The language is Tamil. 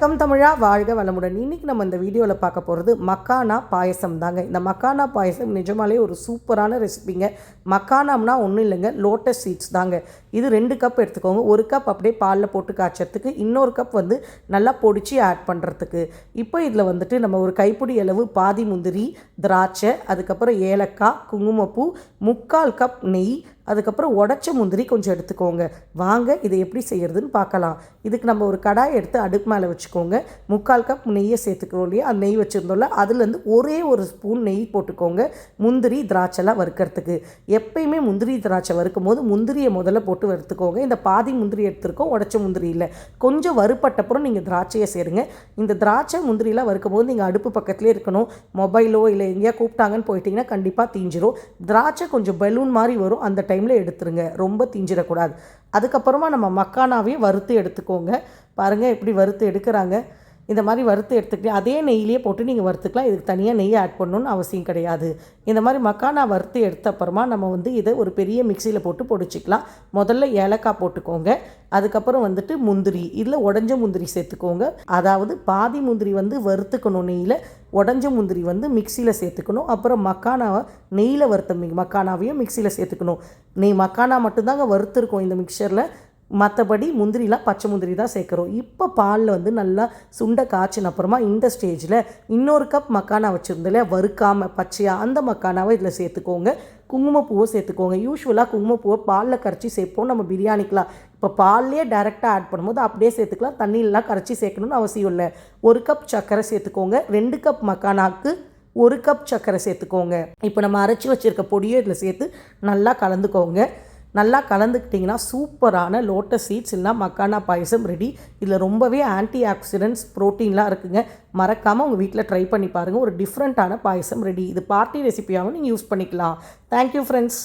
வணக்கம் தமிழா. வாழ்க வளமுடன். இன்னைக்கு நம்ம இந்த வீடியோவில் பார்க்க போகிறது மக்கானா பாயசம் தாங்க. இந்த மக்கானா பாயசம் நிஜமாலே ஒரு சூப்பரான ரெசிபிங்க. மக்கானாம்னா ஒன்றும் இல்லைங்க லோட்டஸ் சீட்ஸ் தாங்க. இது ரெண்டு கப் எடுத்துக்கோங்க. ஒரு கப் அப்படியே பாலில் போட்டு காய்ச்சறதுக்கு இன்னொரு கப் வந்து நல்லா பொடிச்சு ஆட் பண்ணுறதுக்கு இப்போ இதில் வந்துட்டு நம்ம ஒரு கைப்பிடி அளவு பாதி முந்திரி திராட்சை அதுக்கப்புறம் ஏலக்காய் குங்குமப்பூ முக்கால் கப் நெய் அதுக்கப்புறம் உடச்ச முந்திரி கொஞ்சம் எடுத்துக்கோங்க. வாங்க இதை எப்படி செய்கிறதுன்னு பார்க்கலாம். இதுக்கு நம்ம ஒரு கடாய் எடுத்து அடுப்பு மேலே வச்சுக்கோங்க. முக்கால் கப் நெய்யை சேர்த்துக்கோ இல்லையா? அந்த நெய் வச்சுருந்தோம்ல அதுலேருந்து ஒரே ஒரு ஸ்பூன் நெய் போட்டுக்கோங்க. முந்திரி திராட்சைலாம் வறுக்கிறதுக்கு. எப்பயுமே முந்திரி திராட்சை வறுக்கும் போது முந்திரியை முதல்ல போட்டு வறுத்துக்கோங்க. இந்த பாதி முந்திரி எடுத்துருக்கோம் உடச்ச முந்திரி இல்லை. கொஞ்சம் வறுப்பட்டப்புறம் நீங்கள் திராட்சையை சேருங்க. இந்த திராட்சை முந்திரிலாம் வறுக்கும் போது நீங்கள் அடுப்பு பக்கத்துலேயே இருக்கணும். மொபைலோ இல்லை எங்கேயா கூப்பிட்டாங்கன்னு போயிட்டீங்கன்னா கண்டிப்பாக தீஞ்சிரும். திராட்சை கொஞ்சம் பலூன் மாதிரி வரும். அந்த டைம் டைமில் எடுத்துருங்க. ரொம்ப தீஞ்சிடக்கூடாது. அதுக்கப்புறமா நம்ம மக்கானாவையும் வறுத்து எடுத்துக்கோங்க. பாருங்கள் எப்படி வறுத்து எடுக்கிறாங்க. இந்த மாதிரி வறுத்து எடுத்துக்கிட்டு அதே நெய்யிலே போட்டு நீங்கள் வறுத்துக்கலாம். இதுக்கு தனியாக நெய் ஆட் பண்ணணும்னு அவசியம் கிடையாது. இந்த மாதிரி மக்கானா வறுத்து எடுத்த அப்புறமா நம்ம வந்து இதை ஒரு பெரிய மிக்சியில் போட்டு பொடிச்சிக்கலாம். முதல்ல ஏலக்காய் போட்டுக்கோங்க. அதுக்கப்புறம் வந்துட்டு முந்திரி இதில் உடஞ்ச முந்திரி சேர்த்துக்கோங்க. அதாவது பாதி முந்திரி வந்து வறுத்துக்கணும் நெய்யில் உடஞ்ச முந்திரி வந்து மிக்சியில் சேர்த்துக்கணும். அப்புறம் மக்கானாவை நெய்யில் வறுத்த மக்கானாவையும் மிக்சியில் சேர்த்துக்கணும். நெய் மக்கானா மட்டும்தாங்க வறுத்துருக்கோம் இந்த மிக்சரில் மற்றபடி முந்திரிலாம் பச்சை முந்திரி தான் சேர்க்குறோம். இப்போ பாலில் வந்து நல்லா சுண்டை காய்ச்சின அப்புறமா இந்த ஸ்டேஜில் இன்னொரு கப் மக்கானா வச்சுருந்தல வறுக்காமல் பச்சையாக அந்த மக்கானாவை இதில் சேர்த்துக்கோங்க. குங்குமப்பூவை சேர்த்துக்கோங்க. யூஸ்வலாக குங்குமப்பூவை பாலில் கரைச்சி சேர்ப்போம். நம்ம பிரியாணிக்கெலாம் இப்போ பால்லேயே டேரெக்டாக ஆட் பண்ணும்போது அப்படியே சேர்த்துக்கலாம். தண்ணியிலலாம் கரைச்சி சேர்க்கணும்னு அவசியம் இல்லை. ஒரு கப் சர்க்கரை சேர்த்துக்கோங்க. ரெண்டு கப் மக்கானாக்கு ஒரு கப் சர்க்கரை சேர்த்துக்கோங்க. இப்போ நம்ம அரைச்சி வச்சுருக்க பொடியை இதில் சேர்த்து நல்லா கலந்துக்கோங்க. நல்லா கலந்துக்கிட்டிங்கன்னா சூப்பரான லோட்டஸ் சீட்ஸ் இல்லைனா மக்கானா பாயசம் ரெடி இதில் ரொம்பவே ஆன்டி ஆக்சிடென்ட்ஸ் ப்ரோட்டீன்லாம் இருக்குங்க. மறக்காமல் உங்கள் வீட்டில் ட்ரை பண்ணி பாருங்கள் ஒரு டிஃப்ரெண்ட்டான பாயசம் ரெடி இது பார்ட்டி ரெசிபியாகவும் நீங்கள் யூஸ் பண்ணிக்கலாம். Thank you friends